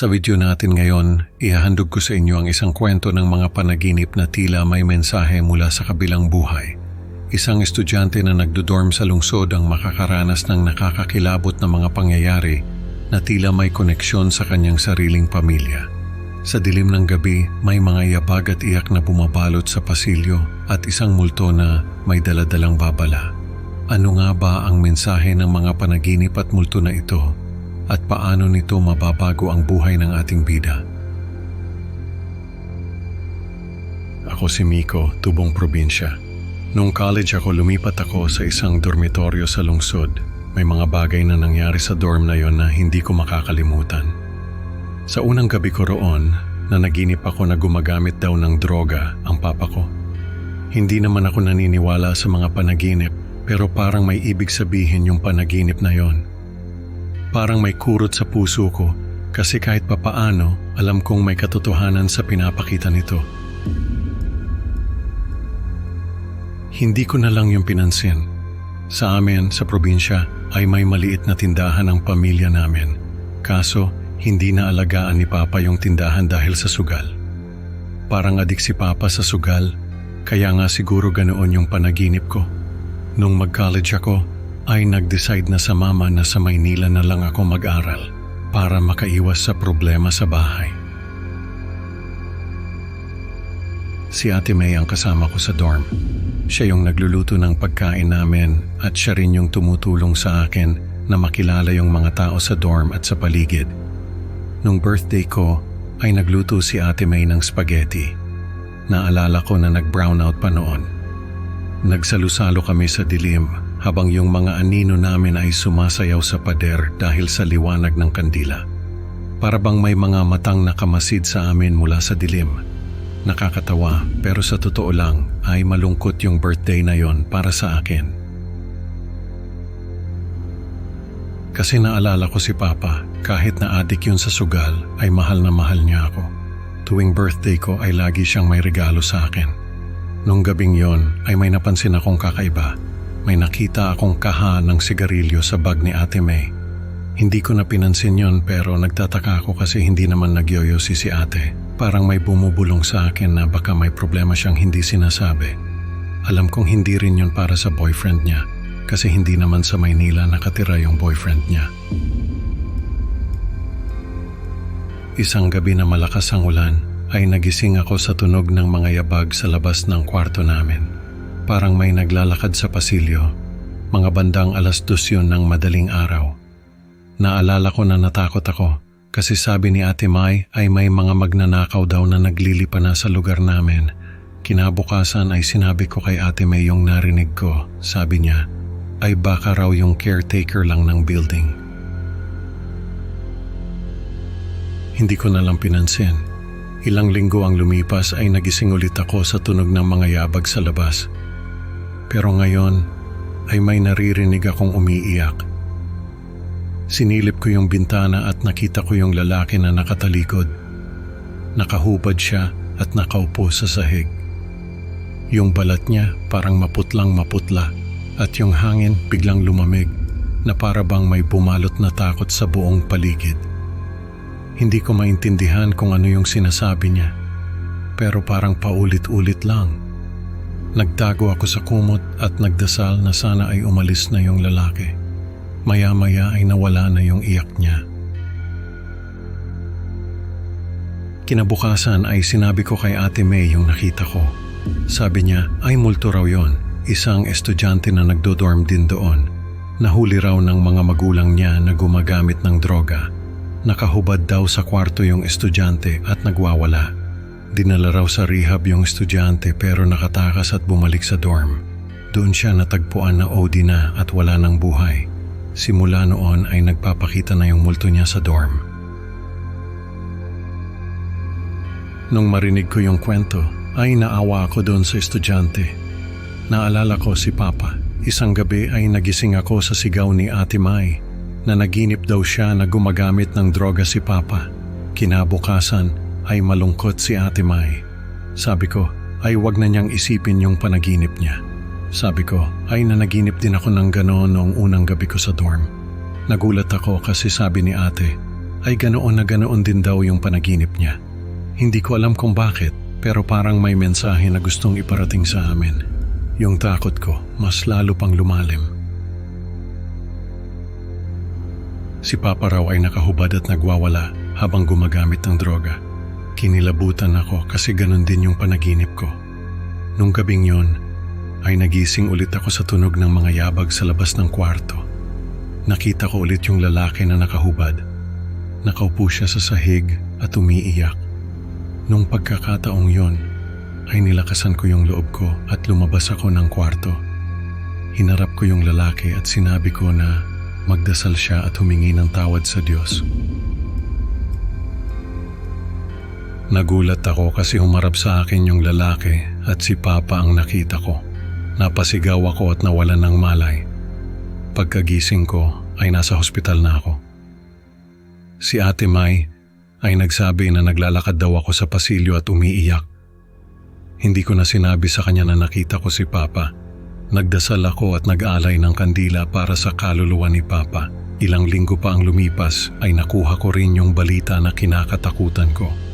Sa video natin ngayon, ihahandog ko sa inyo ang isang kwento ng mga panaginip na tila may mensahe mula sa kabilang buhay. Isang estudyante na nagdodorm sa lungsod ang makakaranas ng nakakakilabot na mga pangyayari na tila may koneksyon sa kanyang sariling pamilya. Sa dilim ng gabi, may mga yabag at iyak na bumabalot sa pasilyo at isang multo na may daladalang babala. Ano nga ba ang mensahe ng mga panaginip at multo na ito at paano nito mababago ang buhay ng ating bida? Ako si Miko, tubong probinsya. Nung college ako, lumipat ako sa isang dormitoryo sa lungsod. May mga bagay na nangyari sa dorm na yon na hindi ko makakalimutan. Sa unang gabi ko roon, na naginip ako na gumagamit daw ng droga ang papa ko. Hindi naman ako naniniwala sa mga panaginip pero parang may ibig sabihin yung panaginip na yon. Parang may kurot sa puso ko kasi kahit papaano alam kong may katotohanan sa pinapakita nito. Hindi ko na lang yung pinansin. Sa amin, sa probinsya, ay may maliit na tindahan ang pamilya namin. Kaso, hindi na alagaan ni Papa yung tindahan dahil sa sugal. Parang adik si Papa sa sugal, kaya nga siguro ganoon yung panaginip ko. Nung mag-college ako, ay nag-decide na sa mama na sa Maynila na lang ako mag-aral para makaiwas sa problema sa bahay. Si Ate May ang kasama ko sa dorm. Siya yung nagluluto ng pagkain namin at siya rin yung tumutulong sa akin na makilala yung mga tao sa dorm at sa paligid. Nung birthday ko ay nagluto si Ate May ng spaghetti. Naalala ko na nag-brownout pa noon. Nagsalusalo kami sa dilim habang yung mga anino namin ay sumasayaw sa pader dahil sa liwanag ng kandila. Para bang may mga matang nakamasid sa amin mula sa dilim. Nakakatawa pero sa totoo lang ay malungkot yung birthday na yon para sa akin. Kasi naalala ko si Papa kahit na adik yun sa sugal ay mahal na mahal niya ako. Tuwing birthday ko ay lagi siyang may regalo sa akin. Nung gabing yon ay may napansin akong kakaiba. May nakita akong kaha ng sigarilyo sa bag ni Ate May. Hindi ko na pinansin yon pero nagtataka ako kasi hindi naman nagyoyosi si ate. Parang may bumubulong sa akin na baka may problema siyang hindi sinasabi. Alam kong hindi rin yon para sa boyfriend niya kasi hindi naman sa Maynila nakatira yung boyfriend niya. Isang gabi na malakas ang ulan ay nagising ako sa tunog ng mga yabag sa labas ng kwarto namin. Parang may naglalakad sa pasilyo. Mga bandang alas dos yun ng madaling araw. Naalala ko na natakot ako kasi sabi ni Ate Mai ay may mga magnanakaw daw na naglilipa na sa lugar namin. Kinabukasan ay sinabi ko kay Ate May yung narinig ko. Sabi niya ay baka raw yung caretaker lang ng building. Hindi ko na lang pinansin. Ilang linggo ang lumipas ay nagising ulit ako sa tunog ng mga yabag sa labas. Pero ngayon ay may naririnig akong umiiyak. Sinilip ko yung bintana at nakita ko yung lalaki na nakatalikod. Nakahubad siya at nakaupo sa sahig. Yung balat niya parang maputlang maputla at yung hangin biglang lumamig na para bang may bumalot na takot sa buong paligid. Hindi ko maintindihan kung ano yung sinasabi niya. Pero parang paulit-ulit lang. Nagtago ako sa kumot at nagdasal na sana ay umalis na yung lalaki. Maya-maya ay nawala na yung iyak niya. Kinabukasan ay sinabi ko kay Ate May yung nakita ko. Sabi niya ay multo raw yon, isang estudyante na nagdodorm din doon. Nahuli raw ng mga magulang niya na gumagamit ng droga. Nakahubad daw sa kwarto yung estudyante at nagwawala. Dinala raw sa rehab yung estudyante pero nakatakas at bumalik sa dorm. Doon siya natagpuan na OD na at wala ng buhay. Simula noon ay nagpapakita na yung multo niya sa dorm. Nung marinig ko yung kwento, ay naawa ako doon sa estudyante. Naalala ko si Papa. Isang gabi ay nagising ako sa sigaw ni Ate Mai na naginip daw siya na gumagamit ng droga si Papa. Kinabukasan ay malungkot si Ate Mai. Sabi ko ay wag na niyang isipin yung panaginip niya. Sabi ko ay nanaginip din ako ng gano'n noong unang gabi ko sa dorm. Nagulat ako kasi sabi ni ate, ay ganoon na ganoon din daw yung panaginip niya. Hindi ko alam kung bakit, pero parang may mensahe na gustong iparating sa amin. Yung takot ko, mas lalo pang lumalim. Si Papa raw ay nakahubad at nagwawala habang gumagamit ng droga. Kinilabutan ako kasi ganun din yung panaginip ko. Nung gabing yun, ay nagising ulit ako sa tunog ng mga yabag sa labas ng kwarto. Nakita ko ulit yung lalaki na nakahubad. Nakaupo siya sa sahig at umiiyak. Nung pagkakataong yon, ay nilakasan ko yung loob ko at lumabas ako ng kwarto. Hinarap ko yung lalaki at sinabi ko na magdasal siya at humingi ng tawad sa Diyos. Nagulat ako kasi humarap sa akin yung lalaki at si Papa ang nakita ko. Napasigaw ako at nawalan ng malay. Pagkagising ko ay nasa hospital na ako. Si Ate Mai ay nagsabi na naglalakad daw ako sa pasilyo at umiiyak. Hindi ko na sinabi sa kanya na nakita ko si Papa. Nagdasal ako at nag-alay ng kandila para sa kaluluwa ni Papa. Ilang linggo pa ang lumipas ay nakuha ko rin yung balita na kinakatakutan ko.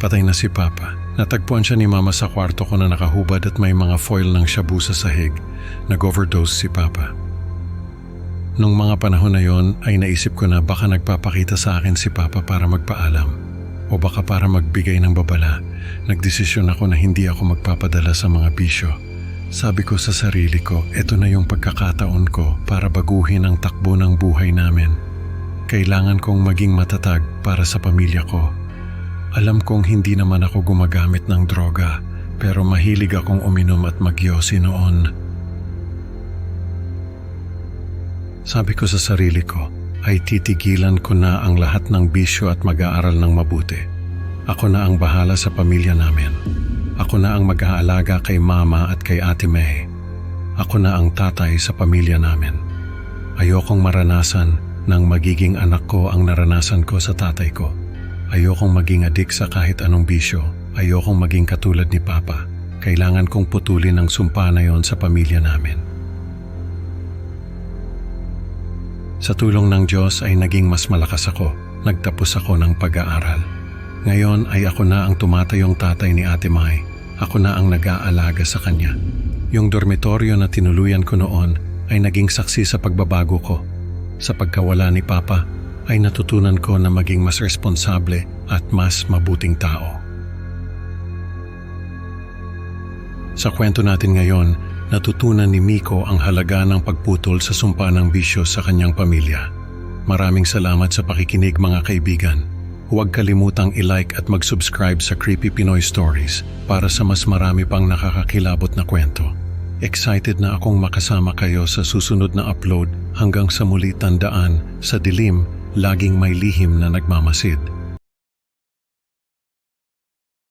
Patay na si Papa. Natagpuan siya ni Mama sa kwarto ko na nakahubad at may mga foil ng shabu sa sahig. Nag-overdose si Papa. Nung mga panahon na yon ay naisip ko na baka nagpapakita sa akin si Papa para magpaalam o baka para magbigay ng babala. Nagdesisyon ako na hindi ako magpapadala sa mga bisyo. Sabi ko sa sarili ko, eto na yung pagkakataon ko para baguhin ang takbo ng buhay namin. Kailangan kong maging matatag para sa pamilya ko. Alam kong hindi naman ako gumagamit ng droga, pero mahilig akong uminom at magyosi noon. Sabi ko sa sarili ko, ay titigilan ko na ang lahat ng bisyo at mag-aaral ng mabuti. Ako na ang bahala sa pamilya namin. Ako na ang mag-aalaga kay mama at kay ate May. Ako na ang tatay sa pamilya namin. Ayokong maranasan ng magiging anak ko ang naranasan ko sa tatay ko. Ayokong maging adik sa kahit anong bisyo. Ayokong maging katulad ni Papa. Kailangan kong putulin ang sumpa na yon sa pamilya namin. Sa tulong ng Diyos ay naging mas malakas ako. Nagtapos ako ng pag-aaral. Ngayon ay ako na ang tumatayong tatay ni Ate Mai. Ako na ang nag-aalaga sa kanya. Yung dormitoryo na tinuluyan ko noon ay naging saksi sa pagbabago ko. Sa pagkawala ni Papa, ay natutunan ko na maging mas responsable at mas mabuting tao. Sa kwento natin ngayon, natutunan ni Miko ang halaga ng pagputol sa sumpa ng bisyo sa kanyang pamilya. Maraming salamat sa pakikinig mga kaibigan. Huwag kalimutang i-like at mag-subscribe sa Creepy Pinoy Stories para sa mas marami pang nakakakilabot na kwento. Excited na akong makasama kayo sa susunod na upload hanggang sa muli tandaan sa dilim laging may lihim na nagmamasid.